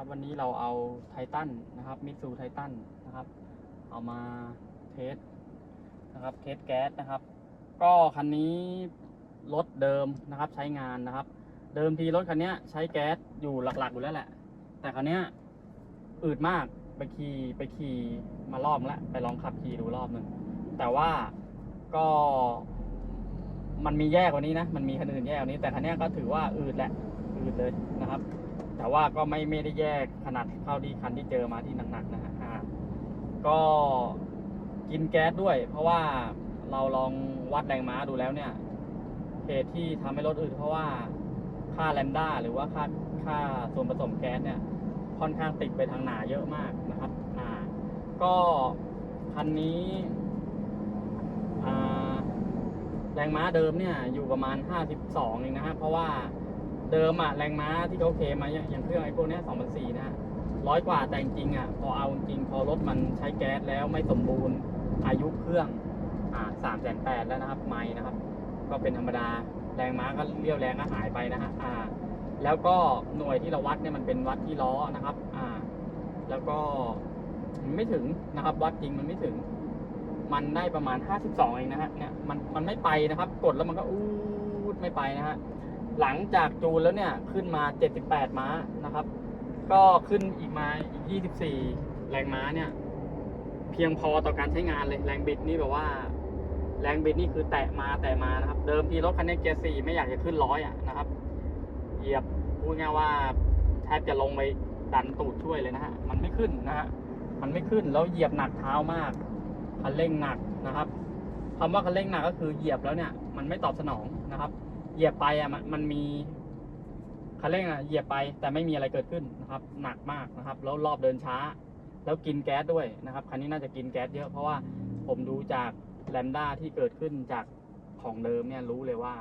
ครับ วันนี้เราเอาไททันนะครับมิตซูไททันนะครับ เอามาเทสนะครับเทสแก๊สนะครับ ก็คันนี้รถเดิมนะครับใช้งานนะครับ เดิมทีรถคันเนี้ยใช้แก๊สอยู่หลักๆอยู่แล้วแหละ แต่คันเนี้ยอืดมากไปขี่ไปขี่มารอบแล้วไปลองขับขี่ดูรอบหนึ่งแต่ว่าก็มันมีแย่กว่านี้นะ มันมีคันอื่นแย่กว่านี้ แต่คันเนี้ยก็ถือว่าอืดแหละ อืดเลยนะครับ แต่ว่าก็ไม่ไม่ได้แยกขนาดเท่าที่คันที่เจอมาที่หนักๆนะฮะก็กินแก๊สด้วย เพราะว่าเราลองวัดแรงม้าดูแล้วเนี่ยเหตุที่ทำให้รถอืดเพราะว่าค่าแลมด้าหรือว่าค่าค่าส่วนผสมแก๊สเนี่ย ค่อนข้างติดไปทางหนาเยอะมากนะครับอ่าก็คันนี้แรงม้าเดิมเนี่ยอยู่ประมาณ 52เองนะฮะเพราะว่า เดิมอะแรงม้าที่เขาเคลมมาอย่างอย่างเครื่องไอ้พวกเนี้ย2004นะฮะร้อยกว่าแต่จริงอะพอเอาจริงพอรถมันใช้แก๊สแล้วไม่สมบูรณ์อายุเครื่องอ่าสามแสนแปดแล้วนะครับไม่นะครับ ก็เป็นธรรมดาแรงม้าก็เลี้ยวแรงก็หายไปนะฮะอ่า แล้วก็หน่วยที่เราวัดเนี่ยมันเป็นวัดที่ล้อนะครับ อ่า แล้วก็มันไม่ถึงนะครับ วัดจริงมันไม่ถึง มันได้ประมาณ 52 เองนะฮะเนี่ยมันมันไม่ไปนะครับ กดแล้วมันก็อู้ดไม่ไปนะฮะ หลังจากจูนแล้วเนี่ยขึ้นมา 78 ม้านะครับ ก็ขึ้นอีกมาอีก 24 แรงม้าเนี่ย เพียงพอต่อการใช้งานเลยแรงบิดนี่แบบว่า แรงบิดนี่คือแตะมาแตะมานะครับ เดิมทีรถคันนี้เกียร์สี่ไม่อยากจะขึ้นร้อยอะนะครับ เหยียบพูดง่ายว่าแทบจะลงไปดันตูดช่วยเลยนะฮะมันไม่ขึ้นนะฮะมันไม่ขึ้นแล้วเหยียบหนักเท้ามากคันเร่งหนักนะครับคำว่าคันเร่งหนักก็คือเหยียบแล้วเนี่ย มันไม่ตอบสนองนะครับ เหยียบไปอะมันมันมีคันเร่งอะเหยียบไปแต่ไม่มีอะไรเกิดขึ้นนะครับ หนักมากนะครับ แล้วรอบเดินช้า แล้วกินแก๊สด้วยนะครับคันนี้น่าจะกินแก๊สเยอะเพราะว่าผมดูจากแลมด้าที่เกิดขึ้นจากของเดิมเนี่ยรู้เลยว่า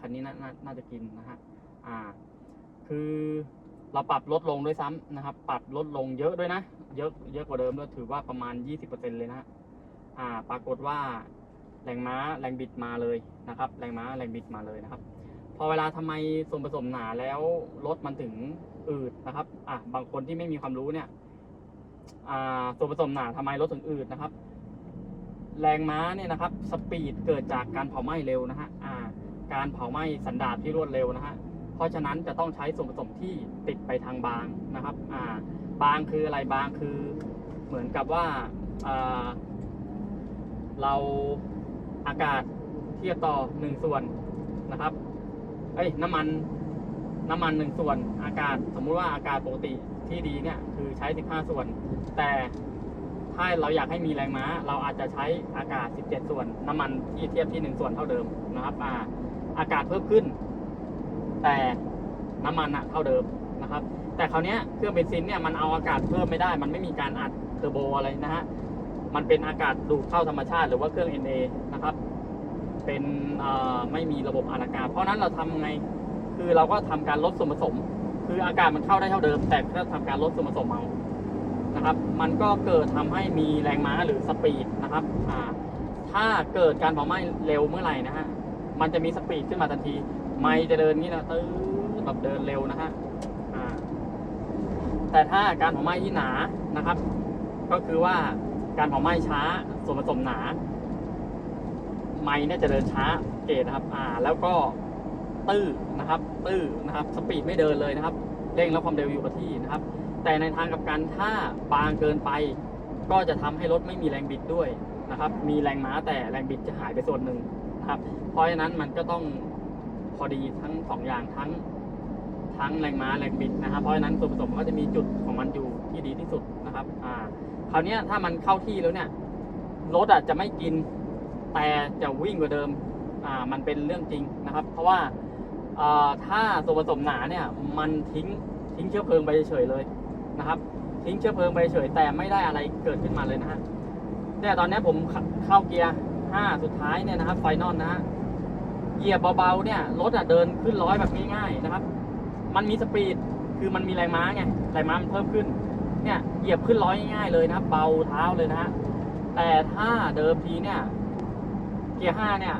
คันนี้น่านาน่าจะกินนะฮะอ่า คือเราปรับลดลงด้วยซ้ำนะครับ ปรับลดลงเยอะด้วยนะ เยอะเยอะกว่าเดิมด้วยถือว่าประมาณ 20%เลยนะอ่า ปรากฏว่า แรงม้าแรงบิดมาเลยนะครับ แรงม้าแรงบิดมาเลยนะครับ พอเวลาทำไมส่วนผสมหนาแล้วรถมันถึงอืดนะครับอะบางคนที่ไม่มีความรู้เนี่ยอ่าส่วนผสมหนาทำไมรถถึงอืดนะครับ แรงม้าเนี่ยนะครับ สปีดเกิดจากการเผาไหม้เร็วนะฮะอ่า การเผาไหม้สันดาปที่รวดเร็วนะฮะเพราะฉะนั้นจะต้องใช้ส่วนผสมที่ติดไปทางบางนะครับอ่าบางคืออะไรบางคือเหมือนกับว่าอ่าเรา อากาศเทียบต่อหนึ่งส่วนนะครับ เอ้ยน้ำมันน้ำมันหนึ่งส่วน อากาศสมมุติว่าอากาศปกติที่ดีเนี่ยคือใช้ 15 ส่วน แต่ถ้าเราอยากให้มีแรงม้า เราอาจจะใช้อากาศ 17 ส่วน น้ำมันที่เทียบที่ 1 ส่วนเท่าเดิมนะครับอ่าอากาศเพิ่มขึ้น แต่น้ำมันอะเท่าเดิมนะครับ แต่คราวเนี้ยเครื่องเบนซินเนี่ยมันเอาอากาศเพิ่มไม่ได้ มันไม่มีการอัดเทอร์โบอะไรนะฮะมันเป็นอากาศดูดเข้าธรรมชาติ หรือว่าเครื่อง NA นะครับ เป็นไม่มีระบบอากาศ เพราะนั้นเราทำไง คือเราก็ทำการลดส่วนผสม คืออากาศมันเข้าได้เท่าเดิม แต่ก็ทำการลดส่วนผสมเอานะครับ มันก็เกิดทำให้มีแรงม้าหรือสปีดนะครับถ้าเกิดการเผาไหม้เร็วเมื่อไหร่นะฮะ มันจะมีสปีดขึ้นมาทันที ไม่จะเดินนี้นะตื้อแบบเดินเร็วนะฮะแต่ถ้าการเผาไหม้ที่หนานะครับ ก็คือว่าการเผาไหม้ช้าส่วนผสมหนา ไม้เนี่ยจะเดินช้าเกตนะครับ อ่า แล้วก็ตื้อนะครับ ตื้อนะครับ สปีดไม่เดินเลยนะครับ เร่งแล้วความเร็วอยู่กับที่นะครับ แต่ในทางกับกันถ้าบางเกินไป ก็จะทำให้รถไม่มีแรงบิดด้วยนะครับ มีแรงม้าแต่แรงบิดจะหายไปส่วนหนึ่งนะครับ เพราะฉะนั้นมันก็ต้องพอดีทั้งสองอย่างทั้งทั้งแรงม้าแรงบิดนะครับ เพราะฉะนั้นส่วนผสมก็จะมีจุดของมันอยู่ที่ดีที่สุดนะครับ อ่า คราวนี้ถ้ามันเข้าที่แล้วเนี่ยรถอะจะไม่กิน แต่จะวิ่งกว่าเดิมอ่ามันเป็นเรื่องจริงนะครับ เพราะว่าถ้าส่วนผสมหนาเนี่ยมันทิ้งทิ้งเชื้อเพลิงไปเฉยเลยนะครับ ทิ้งเชื้อเพลิงไปเฉยแต่ไม่ได้อะไรเกิดขึ้นมาเลยนะฮะเนี่ยตอนนี้ผมเข้าเกียร์ห้าสุดท้ายเนี่ยนะครับไฟนอลนะฮะเหยียบเบาๆเนี่ยรถอะเดินขึ้นร้อยแบบง่ายๆนะครับ มันมีสปีดคือมันมีแรงม้าไงแรงม้ามันเพิ่มขึ้นเนี่ยเหยียบขึ้นร้อยง่ายๆเลยนะครับเบาเท้าเลยนะฮะแต่ถ้าเดิมทีเนี่ย เกียร์ห้าเนี่ย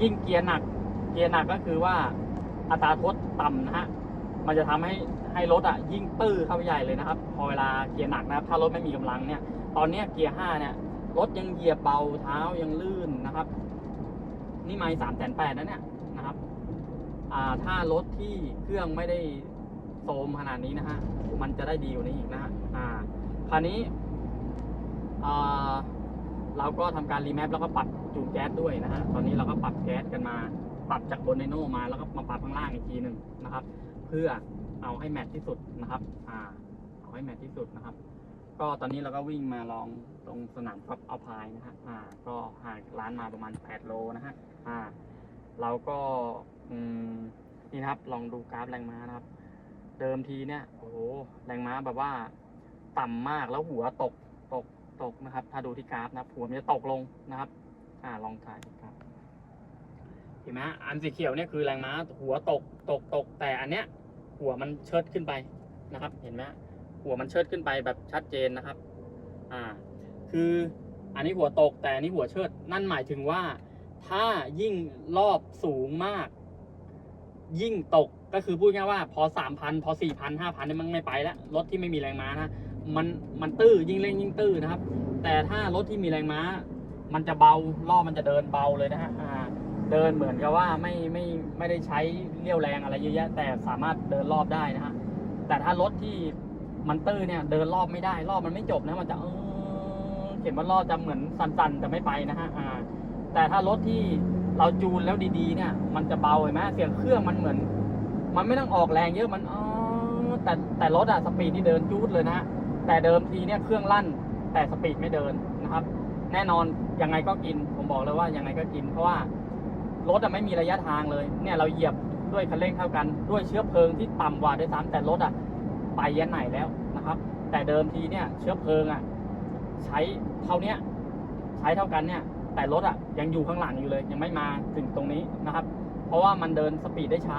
ยิ่งเกียร์หนัก เกียร์หนักก็คือว่าอัตราทดต่ำนะฮะ มันจะทำให้ให้รถอะยิ่งตื้อเข้าไปใหญ่เลยนะครับ พอเวลาเกียร์หนักนะครับ ถ้ารถไม่มีกำลังเนี่ย ตอนเนี้ยเกียร์ห้าเนี่ยรถยังเหยียบเบาเท้ายังลื่นนะครับ นี่ไม่สามแสนแปดนะเนี่ยนะครับ อ่าถ้ารถที่เครื่องไม่ได้โทมขนาดนี้นะฮะ มันจะได้ดีกว่านี้อีกนะฮะ อ่า คราวนี้ อ่า เราก็ทำการรีแมปแล้วก็ปรับ จูนแก๊สด้วยนะฮะตอนนี้เราก็ปรับแก๊สกันมา ปรับจากบนไดโนมาแล้วก็มาปรับข้างล่างอีกทีหนึ่งนะครับ เพื่อเอาให้แมทที่สุดนะครับอ่าเอาให้แมทที่สุดนะครับ ก็ตอนนี้เราก็วิ่งมาลองตรงสนามกอล์ฟเอาพายนะฮะอ่า ก็ห่างร้านมาประมาณ 8 โลนะฮะอ่า เราก็อืมนี่ครับ ลองดูกราฟแรงม้านะครับ เดิมทีเนี่ยโอ้โหแรงม้าแบบว่า ต่ำมากแล้วหัวตกตกตกนะครับ ถ้าดูที่กราฟนะครับหัวมันจะตกลงนะครับ อ่าลองถ่ายครับเห็นไหมอันสีเขียวเนี่ยคือแรงม้าหัวตกตกตกแต่อันเนี้ยหัวมันเชิดขึ้นไปนะครับ เห็นไหมหัวมันเชิดขึ้นไปแบบชัดเจนนะครับ อ่า คืออันนี้หัวตกแต่อันนี้หัวเชิด นั่นหมายถึงว่า ถ้ายิ่งรอบสูงมาก ยิ่งตกก็คือพูดง่ายๆว่าพอสามพันพอสี่พันห้าพันเนี่ยมันไม่ไปแล้วรถที่ไม่มีแรงม้านะมันมันตื้อยิ่งเร่งยิ่งตื้อนะครับ แต่ถ้ารถที่มีแรงม้า มันจะเบารอมันจะเดินเบาเลยนะฮะเดินเหมือนกับว่าไม่ไม่ไม่ได้ใช้เรี่ยวแรงอะไรเยอะแยะ แต่สามารถเดินรอบได้นะฮะแต่ถ้ารถที่มันตื้อเนี่ยเดินรอบไม่ได้รอบมันไม่จบนะมันจะเออเข็มว่ารอบจะเหมือนสั่นๆแต่ไม่ไปนะฮะแต่ถ้ารถที่เราจูนแล้วดีๆ เนี่ย มันจะเบาเห็นไหมเสียงเครื่องมันเหมือน มันไม่ต้องออกแรงเยอะมันอ๋อแต่แต่รถอะสปีดที่เดินจูดเลยนะแต่เดิมทีเนี่ยเครื่องลั่นแต่สปีดไม่เดินนะครับ แน่นอนยังไงก็กิน ผมบอกเลยว่ายังไงก็กิน เพราะว่ารถอะไม่มีระยะทางเลย เนี่ยเราเหยียบด้วยคันเร่งเท่ากัน ด้วยเชื้อเพลิงที่ต่ำกว่าด้วยซ้ำแต่รถอะไปยันไหนแล้วนะครับ แต่เดิมทีเนี่ยเชื้อเพลิงอะใช้เท่าเนี้ยใช้เท่ากันเนี่ย แต่รถอะยังอยู่ข้างหลังอยู่เลย ยังไม่มาถึงตรงนี้นะครับ เพราะว่ามันเดินสปีดได้ช้า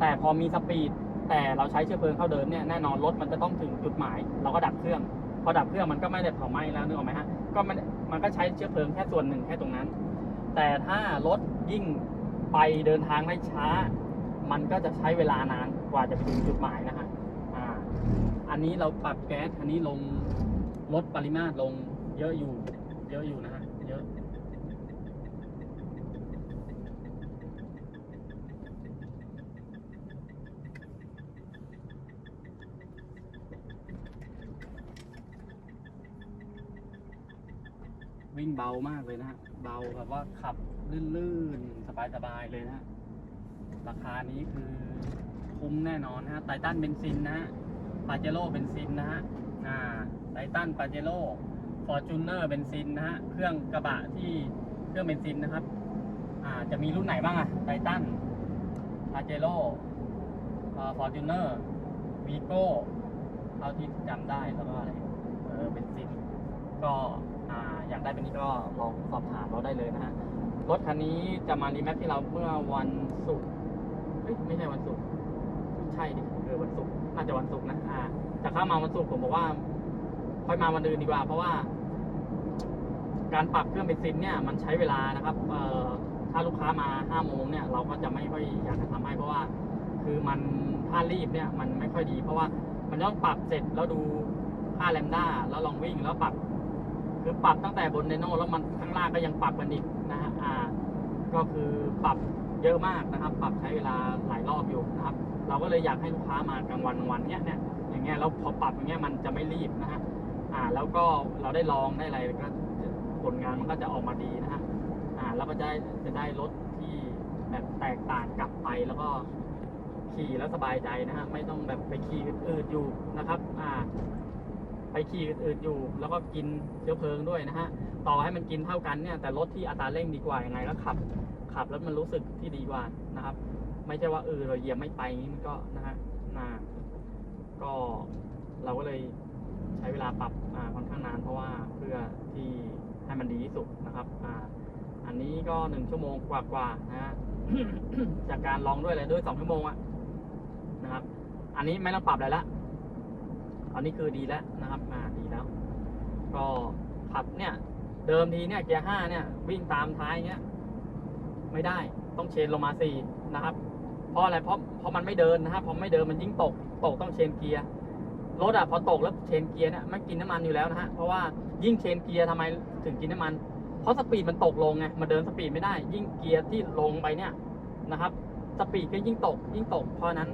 แต่พอมีสปีดแต่เราใช้เชื้อเพลิงเข้าเดินเนี่ยแน่นอนรถมันจะต้องถึงจุดหมาย เราก็ดับเครื่อง พอดับเครื่องมันก็ไม่ได้เผาไหม้แล้วนึกออกไหมฮะก็มันมันก็ใช้เชื้อเพลิงแค่ส่วนหนึ่งแค่ตรงนั้น แต่ถ้ารถยิ่งไปเดินทางได้ช้า มันก็จะใช้เวลานานกว่าจะไปถึงจุดหมายนะฮะอ่าอันนี้เราปรับแก๊สอันนี้ลงลดปริมาตรลงเยอะอยู่เยอะอยู่นะฮะเยอะ วิ่งเบามากเลยนะฮะ เบาแบบว่าขับลื่นๆ สบายๆ เลยนะฮะ ราคานี้คือคุ้มแน่นอนนะฮะ ไททันเบนซินนะฮะ ปาเจโร่เบนซินนะฮะ อ่า ไททันปาเจโร่ฟอร์จูเนอร์เบนซินนะฮะ เครื่องกระบะที่เครื่องเบนซินนะครับ อ่า จะมีรุ่นไหนบ้างอะไททันปาเจโร่ฟอร์จูเนอร์วีโก้เท่าที่จำได้แล้วก็อะไร เออ เบนซิน ก็ อยากได้เป็นนี้ก็ลองสอบถามเราได้เลยนะฮะรถคันนี้จะมารีแมปที่เราเมื่อวันศุกร์เอ้ยไม่ใช่วันศุกร์ใช่ดิเออวันศุกร์น่าจะวันศุกร์นะอ่าจะเข้ามาวันศุกร์ผมบอกว่า ค่อยมาวันอื่นดีกว่า เพราะว่า การปรับเครื่องเบนซินเนี่ยมันใช้เวลานะครับ เอ่อถ้าลูกค้ามาห้าโมงเนี่ยเราก็จะไม่ค่อยอยากจะทำให้เพราะว่า คือมันถ้ารีบเนี่ย มันไม่ค่อยดี เพราะว่ามันต้องปรับเสร็จแล้วดูค่าแลมด้าแล้วลองวิ่งแล้วปรับ คือปรับตั้งแต่บนไดโน่แล้วมันข้างล่างก็ยังปรับกันอีกนะฮะอ่าก็คือปรับเยอะมากนะครับ ปรับใช้เวลาหลายรอบอยู่นะครับ เราก็เลยอยากให้ลูกค้ามากลางวันกลางวันเนี้ยเนี่ยอย่างเงี้ยแล้วพอปรับอย่างเงี้ยมันจะไม่รีบนะฮะอ่าแล้วก็เราได้ลองได้อะไรก็ผลงานมันก็จะออกมาดีนะฮะอ่าแล้วก็จะได้จะได้รถที่แบบแตกต่างกลับไปแล้วก็ขี่แล้วสบายใจนะฮะไม่ต้องแบบไปขี่อืดอยู่นะครับ อ่า ไปขี่อื่นๆอยู่ แล้วก็กินเชื้อเพลิงด้วยนะฮะ ต่อให้มันกินเท่ากันเนี่ย แต่รถที่อัตราเร่งดีกว่ายังไงก็ขับ ขับแล้วมันรู้สึกที่ดีกว่านะครับ ไม่ใช่ว่าเออเราเหยียบไม่ไปอย่างนี้มันก็นะฮะนาก็เราก็เลยใช้เวลาปรับอ่าค่อนข้างนานเพราะว่าเพื่อที่ให้มันดีที่สุดนะครับอ่าอันนี้ก็หนึ่งชั่วโมงกว่าๆนะฮะจากการลองด้วยอะไรด้วยสองชั่วโมงอะนะครับ อันนี้ไม่ต้องปรับอะไรละ อันนี้คือดีแล้วนะครับอ่าดีแล้ว ก็ขับเนี่ย เดิมทีเนี่ยเกียร์ห้าเนี่ย วิ่งตามท้ายเงี้ย ไม่ได้ต้องเชนลงมาสี่นะครับ เพราะอะไรเพราะเพราะมันไม่เดินนะครับพอไม่เดินมันยิ่งตก ตกต้องเชนเกียร์รถอะพอตกแล้วเชนเกียร์เนี่ยมันกินน้ำมันอยู่แล้วนะฮะเพราะว่ายิ่งเชนเกียร์ทำไมถึงกินน้ำมันเพราะสปีดมันตกลงไงมันเดินสปีดไม่ได้ ยิ่งเกียร์ที่ลงไปเนี่ยนะครับ สปีดก็ยิ่งตก ยิ่งตกเพราะนั้น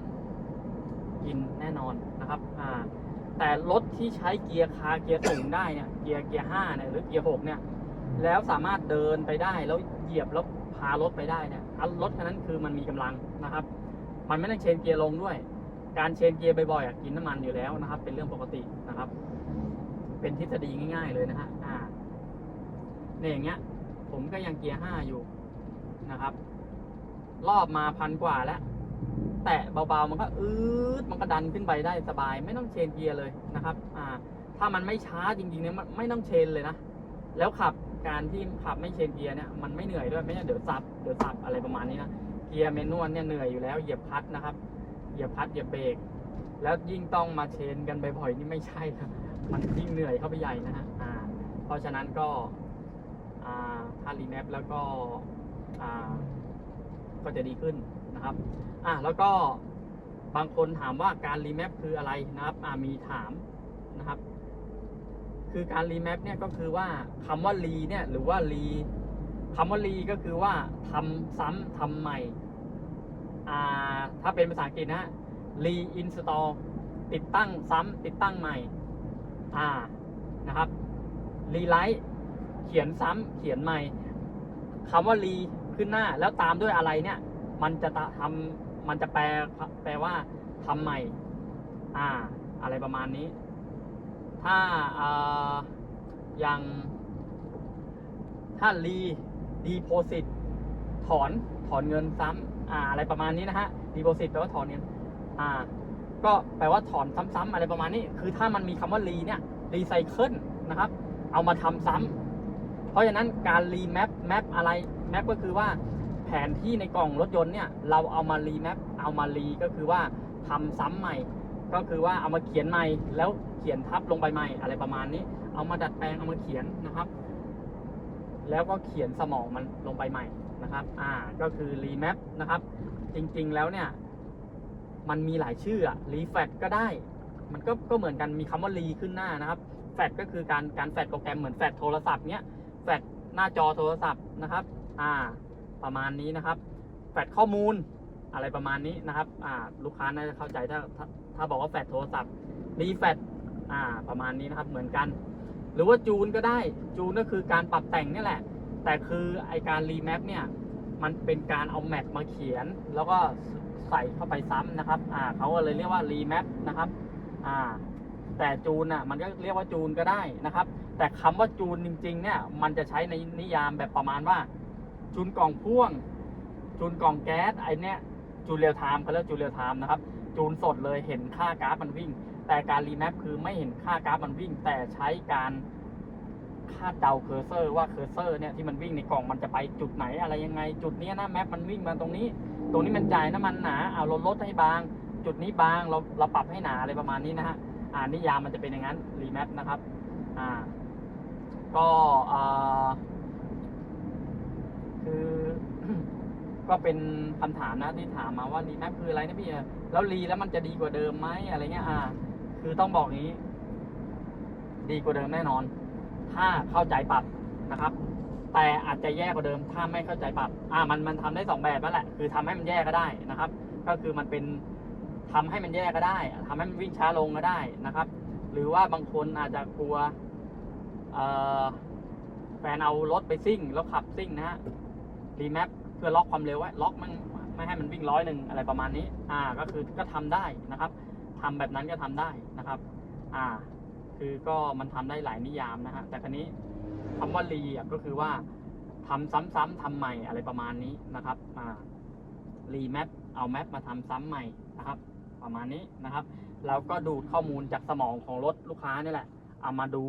กินแน่นอนนะครับ อ่า แต่รถที่ใช้เกียร์คาเกียร์สูงได้เนี่ยเกียร์เกียร์ห้าเนี่ยหรือเกียร์หกเนี่ยแล้วสามารถเดินไปได้แล้วเหยียบแล้วพารถไปได้เนี่ยอันรถคันนั้นคือมันมีกำลังนะครับ มันไม่ต้องเชนเกียร์ลงด้วย การเชนเกียร์บ่อยๆกินน้ำมันอยู่แล้วนะครับ เป็นเรื่องปกตินะครับ เป็นทฤษฎีง่าย ๆเลยนะฮะอ่าเนี่ยอย่างเงี้ย ผมก็ยังเกียร์ห้าอยู่นะครับ รอบมาพันกว่าแล้ว แตะเบาๆ มันก็อืดมันก็ดันขึ้นไปได้สบาย ไม่ต้องเชนเกียร์เลยนะครับ อ่า ถ้ามันไม่ช้าจริงๆเนี่ยมันไม่ต้องเชนเลยนะ แล้วขับการที่ขับไม่เชนเกียร์เนี่ยมันไม่เหนื่อยด้วยไม่ใช่เดี๋ยวสับเดี๋ยวสับอะไรประมาณนี้นะเกียร์เมนวลเนี่ยเหนื่อยอยู่แล้วเหยียบคลัตช์นะครับเหยียบคลัตช์เหยียบเบรกแล้วยิ่งต้องมาเชนกันบ่อยๆนี่ไม่ใช่นะมันยิ่งเหนื่อยเข้าไปใหญ่นะฮะอ่า เพราะฉะนั้นก็อ่าถ้ารีแมปแล้วก็อ่าก็จะดีขึ้นนะครับ อะแล้วก็บางคนถามว่าการรีแมปคืออะไรนะครับอ่ามีถามนะครับ คือการรีแมปเนี่ยก็คือว่าคำว่ารีเนี่ยหรือว่ารีคำว่ารีก็คือว่าทำซ้ำทำใหม่อ่าถ้าเป็นภาษาอังกฤษนะฮะ reinstall ติดตั้งซ้ำติดตั้งใหม่อ่านะครับ rewrite เขียนซ้ำเขียนใหม่คำว่า re ขึ้นหน้าแล้วตามด้วยอะไรเนี่ย มันจะตะทำ มันจะแปลแปลว่าทำใหม่ อ่า อะไรประมาณนี้ ถ้าอ่ออย่างถ้า re deposit ถอนถอนเงินซ้ำอ่า อะไรประมาณนี้นะฮะ deposit แปลว่าถอนเงินอ่า ก็แปลว่าถอนซ้ำๆอะไรประมาณนี้ คือถ้ามันมีคำว่า re เนี่ย recycle นะครับ เอามาทำซ้ำเพราะฉะนั้นการรีแมปแมปอะไรแมปก็คือว่า แผนที่ในกล่องรถยนต์เนี่ยเราเอามารีแมปเอามารีก็คือว่าทำซ้ำใหม่ ก็คือว่าเอามาเขียนใหม่แล้วเขียนทับลงไปใหม่อะไรประมาณนี้ เอามาดัดแปลงเอามาเขียนนะครับ แล้วก็เขียนสมองมันลงไปใหม่นะครับ อ่าก็คือรีแมปนะครับ จริงๆแล้วเนี่ยมันมีหลายชื่ออะรีแฟตก็ได้ มันก็ก็เหมือนกันมีคำว่ารีขึ้นหน้านะครับแฟตก็คือการการแฟตโปรแกรมเหมือนแฟตโทรศัพท์เนี้ยแฟตหน้าจอโทรศัพท์นะครับ อ่า ประมาณนี้นะครับแฟตข้อมูลอะไรประมาณนี้นะครับลูกค้าน่าจะเข้าใจถ้าถ้าถ้าบอกว่าแฟตโทรศัพท์รีแฟตอ่าประมาณนี้นะครับเหมือนกัน หรือว่าจูนก็ได้จูนก็คือการปรับแต่งนี่แหละ แต่คือไอการรีแมปเนี่ยมันเป็นการเอาแมปมาเขียน แล้วก็ใส่เข้าไปซ้ำนะครับเขาเลยเรียกว่ารีแมปนะครับแต่จูนอะมันก็เรียกว่าจูนก็ได้นะครับ แต่คำว่าจูนจริงๆเนี่ยมันจะใช้ในนิยามแบบประมาณว่า จูนกล่องพ่วงจูนกล่องแก๊สไอเนี้ยจูนเรียลไทม์เขาเรียกจูนเรียลไทม์นะครับ จูนสดเลยเห็นค่ากราฟมันวิ่ง แต่การรีแมปคือไม่เห็นค่ากราฟมันวิ่ง แต่ใช้การคาดเดาเคอร์เซอร์ว่าเคอร์เซอร์เนี่ยที่มันวิ่งในกล่องมันจะไปจุดไหนอะไรยังไง จุดนี้นะแมปมันวิ่งมาตรงนี้ ตรงนี้มันจ่ายน้ำมันหนาเอาเราลดให้บาง จุดนี้บางเราเราปรับให้หนาอะไรประมาณนี้นะฮะอ่านิยามมันจะเป็นอย่างนั้นรีแมปนะครับอ่าก็อ่า คือก็เป็นคำถามนะที่ถามมาว่ารีแมปคืออะไรนะพี่แล้วรีแล้วมันจะดีกว่าเดิมไหมอะไรเงี้ยอ่า คือต้องบอกงนี้ ดีกว่าเดิมแน่นอน ถ้าเข้าใจปรับนะครับ แต่อาจจะแย่กว่าเดิม ถ้าไม่เข้าใจปรับ อ่า มันมันทำได้สองแบบนั่นแหละ คือทำให้มันแย่ก็ได้นะครับ ก็คือมันเป็นทำให้มันแย่ก็ได้ทำให้มันวิ่งช้าลงก็ได้นะครับ หรือว่าบางคนอาจจะกลัวแฟนเอารถไปซิ่งแล้วขับซิ่งนะฮะ รีแมปเพื่อล็อกความเร็วไว้ล็อกมันไม่ให้มันวิ่งร้อยหนึ่งอะไรประมาณนี้ อ่า ก็คือก็ทำได้นะครับทำแบบนั้นก็ทำได้นะครับ อ่า คือก็มันทำได้หลายนิยามนะฮะ แต่ครั้นี้คำว่ารีอะก็คือว่าทำซ้ำๆทำใหม่อะไรประมาณนี้นะครับ อ่า รีแมปเอาแมปมาทำซ้ำใหม่นะครับ ประมาณนี้นะครับ แล้วก็ดูดข้อมูลจากสมองของรถลูกค้านี่แหละ เอามาดู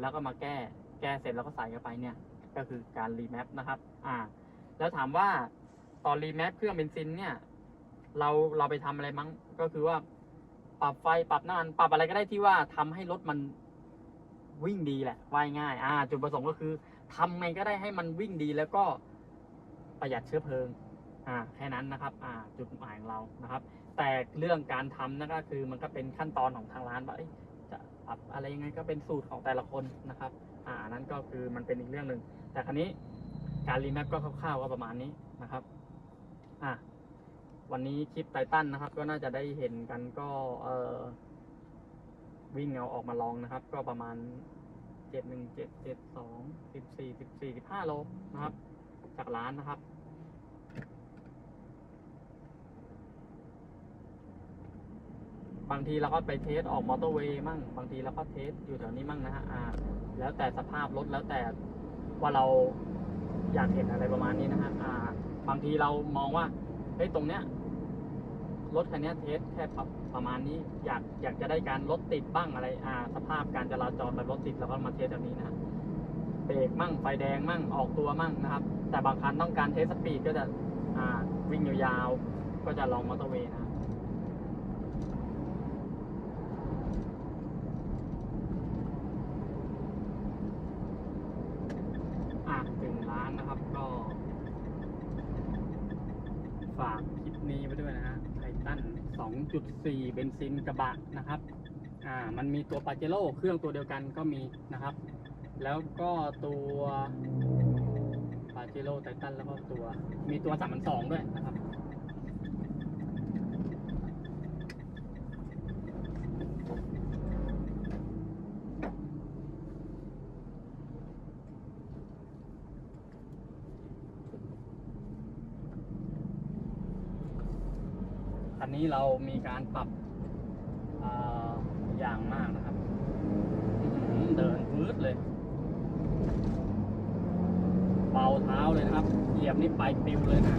แล้วก็มาแก้ แก้เสร็จแล้วก็ใส่เข้าไปเนี่ย ก็คือการรีแมปนะครับ อ่า แล้วถามว่าตอนรีแมปเครื่องเบนซินเนี่ย เราเราไปทำอะไรมั้ง ก็คือว่า ปรับไฟปรับน้ำมันปรับอะไรก็ได้ที่ว่าทำให้รถมันวิ่งดีแหละว่ายง่าย อ่า จุดประสงค์ก็คือทำไงก็ได้ให้มันวิ่งดีแล้วก็ประหยัดเชื้อเพลิง อ่า แค่นั้นนะครับ อ่า จุดหมายของเรานะครับ แต่เรื่องการทำนั่นก็คือมันก็เป็นขั้นตอนของทางร้านว่าจะปรับอะไรยังไงก็เป็นสูตรของแต่ละคนนะครับ อ่านั้นก็คือมันเป็นอีกเรื่องหนึ่งแต่ครั้นี้การรีแมปก็คร่าวๆก็ประมาณนี้นะครับอ่าวันนี้คลิปไททันนะครับ ก็น่าจะได้เห็นกันก็เออวิ่งเอาออกมาลองนะครับ ก็ประมาณเจ็ดหนึ่งเจ็ดเจ็ดสองสิบสี่สิบสี่สิบห้าโลนะครับ จากร้านนะครับ บางทีเราก็ไปเทสออกมอเตอร์เวย์มั่งบางทีเราก็เทสอยู่แถวนี้มั่งนะฮะอ่าแล้วแต่สภาพรถแล้วแต่ว่าเราอยากเห็นอะไรประมาณนี้นะฮะอ่า บางทีเรามองว่าเฮ้ยตรงเนี้ยรถคันเนี้ยเทสแค่ประประมาณนี้ อยากอยากจะได้การรถติดบ้างอะไรอ่า สภาพการจราจรแบบรถติดเราก็มาเทสแบบนี้นะเบรกมั่งไฟแดงมั่งออกตัวมั่งนะครับ แต่บางคันต้องการเทสสปีดก็จะอ่าวิ่งยาวๆก็จะลองมอเตอร์เวย์นะถึงร้านนะครับ ก็ ฝากคลิปนี้ไปด้วยนะฮะไททัน2.4 เบนซินกระบะนะครับ อ่า มันมีตัวปาเจโร่เครื่องตัวเดียวกันก็มีนะครับ แล้วก็ตัวปาเจโร่ไททันแล้วก็ตัว มีตัว3,2ด้วยนะครับ คั นี้เรามีการปรับอย่างมากนะครับ เดินวืดเลยเบาเท้าเลยนะครับ เหยียบนี่ไปปิวเลยนะ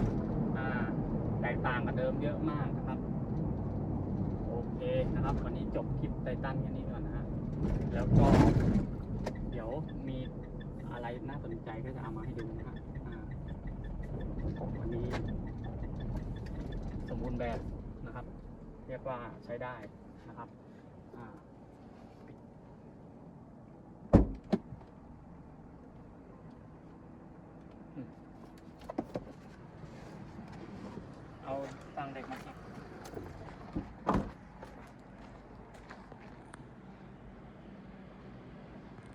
แตกต่างกับเดิมเยอะมากนะครับ โอเคนะครับ วันนี้จบคลิปไททันแค่นี้ก่อนนะฮะแล้วก็เดี๋ยวมีอะไรน่าสนใจก็จะเอามาให้ดูนะฮะอ่าวันนี้สมบูรณ์แบบ เรียกว่าใช้ได้นะครับ